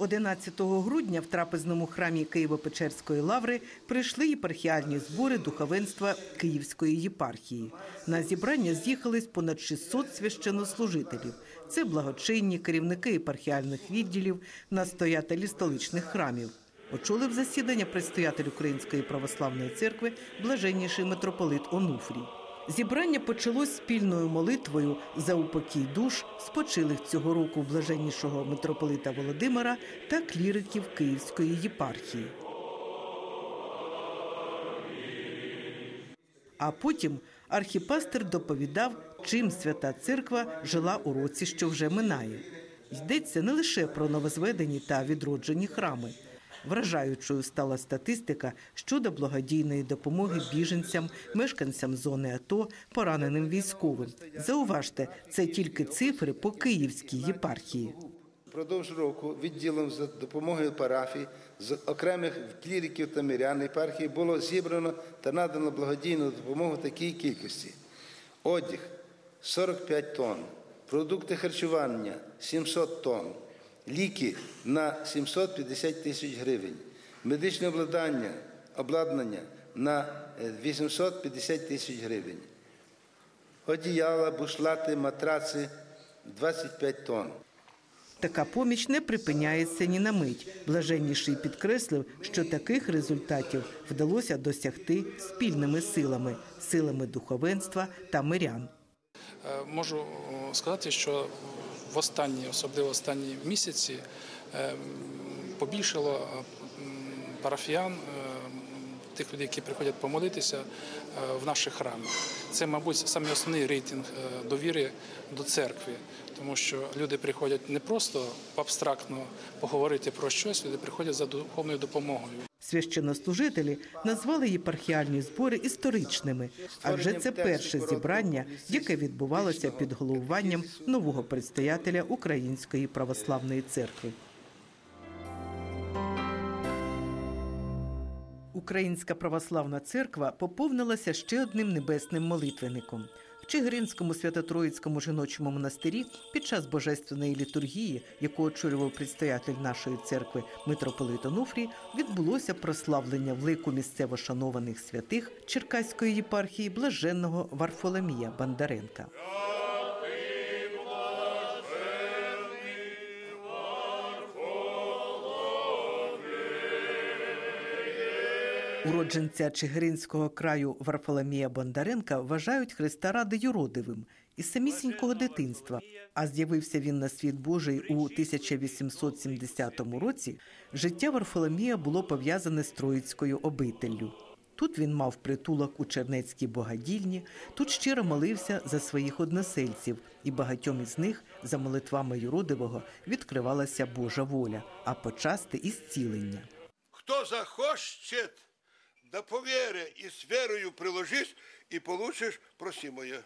11 грудня в трапезному храмі Києво-Печерської лаври прийшли єпархіальні збори духовенства Київської єпархії. На зібрання з'їхались понад 600 священнослужителів. Це благочинні, керівники єпархіальних відділів, настоятелі столичних храмів. Очолив засідання предстоятель Української православної церкви блаженніший митрополит Онуфрій. Зібрання почалось спільною молитвою за упокій душ спочилих цього року блаженнішого митрополита Володимира та кліриків Київської єпархії. А потім архіпастер доповідав, чим свята церква жила у році, що вже минає. Йдеться не лише про новозведені та відроджені храми. Вражаючою стала статистика щодо благодійної допомоги біженцям, мешканцям зони АТО, пораненим військовим. Зауважте, це тільки цифри по Київській єпархії. Впродовж року відділом за допомогою парафій з окремих кліриків та мирян єпархії було зібрано та надано благодійну допомогу такій кількості: одяг 45 тонн, продукти харчування 700 тонн, ліки на 750 тисяч гривень, медичне обладнання, обладнання на 850 тисяч гривень, одіяла, бушлати, матраци 25 тонн. Така поміч не припиняється ні на мить. Блаженніший підкреслив, що таких результатів вдалося досягти спільними силами силами духовенства та мирян. Е, Можу сказати, що в останні, особливо останні місяці, е, побільшало е, парафіян, е, тих людей, які приходять помолитися е, в наших храмах. Це, мабуть, саме основний рейтинг е, довіри до церкви, тому що люди приходять не просто абстрактно поговорити про щось, люди приходять за духовною допомогою. Священнослужителі назвали єпархіальні збори історичними, адже це перше зібрання, яке відбувалося під головуванням нового предстоятеля Української православної церкви. Українська православна церква поповнилася ще одним небесним молитвенником. Чигиринському свято-троїцькому жіночому монастирі під час божественної літургії, яку очолював предстоятель нашої церкви митрополит Онуфрій, відбулося прославлення в лику місцево шанованих святих Черкаської єпархії блаженного Варфоломія Бандаренка. Уродженця Чигиринського краю Варфоломія Бондаренка вважають Христа ради юродивим із самісінького дитинства. А з'явився він на світ Божий у 1870 році. Життя Варфоломія було пов'язане з Троїцькою обителлю. Тут він мав притулок у Чернецькій богадільні, тут щиро молився за своїх односельців, і багатьом із них за молитвами юродивого відкривалася Божа воля, а почасти і зцілення. Кто захочет, да поверя и с верою приложись, и получишь просимое.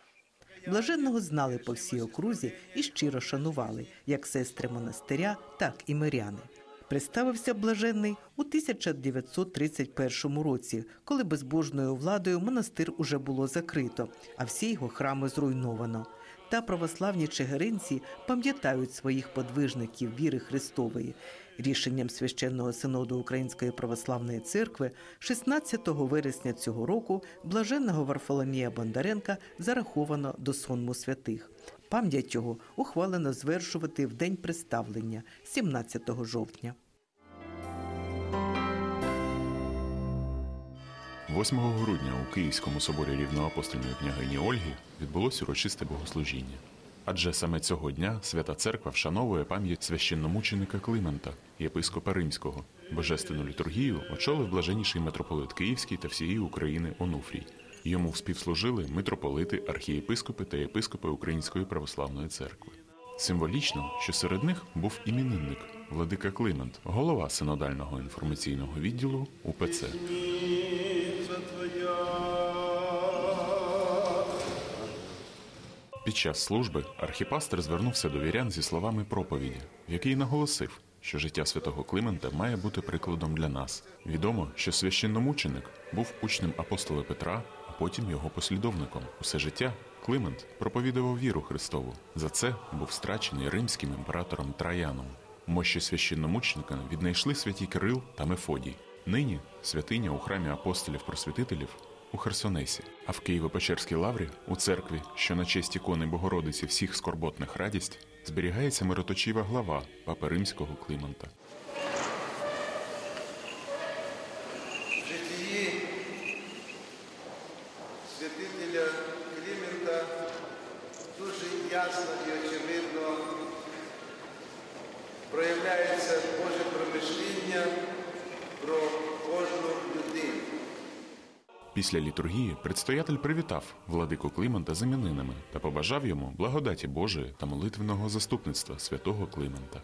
Блаженного знали по всій окрузі і щиро шанували, як сестри монастиря, так і миряни. Представився блаженний у 1931 році, коли безбожною владою монастир уже було закрито, а всі його храми зруйновано. Та православні чигиринці пам'ятають своїх подвижників віри Христової. Рішенням священного синоду Української православної церкви 16 вересня цього року блаженного Варфоломія Бондаренка зараховано до сонму святих. Пам'ять його ухвалено звершувати в день представлення 17 жовтня. 8 грудня у Київському соборі рівноапостольної княгині Ольги відбулося урочисте богослужіння. Адже саме цього дня свята церква вшановує пам'ять священномученика Климента, єпископа Римського. Божественну літургію очолив блаженніший митрополит Київський та всієї України Онуфрій. Йому співслужили митрополити, архієпископи та єпископи Української православної церкви. Символічно, що серед них був іменинник Владика Климент, голова синодального інформаційного відділу УПЦ. Під час служби архіпастер звернувся до вірян зі словами проповіді, в якій наголосив, що життя святого Климента має бути прикладом для нас. Відомо, що священномученик був учнем апостола Петра, а потім його послідовником. Усе життя Климент проповідував віру Христову. За це був страчений римським імператором Траяном. Мощі священномученика віднайшли святі Кирил та Мефодій. Нині святиня у храмі апостолів-просвітителів у Херсонесі, а в Києво-Печерській лаврі у церкві, що на честь ікони Богородиці всіх скорботних радість, зберігається мироточива глава Папи Римського Климента. В житті святителя Клімента дуже ясно і очевидно проявляється Боже промишління про кожну людину. Після літургії предстоятель привітав владику Климента з іменинами та побажав йому благодаті Божої та молитвеного заступництва святого Климента.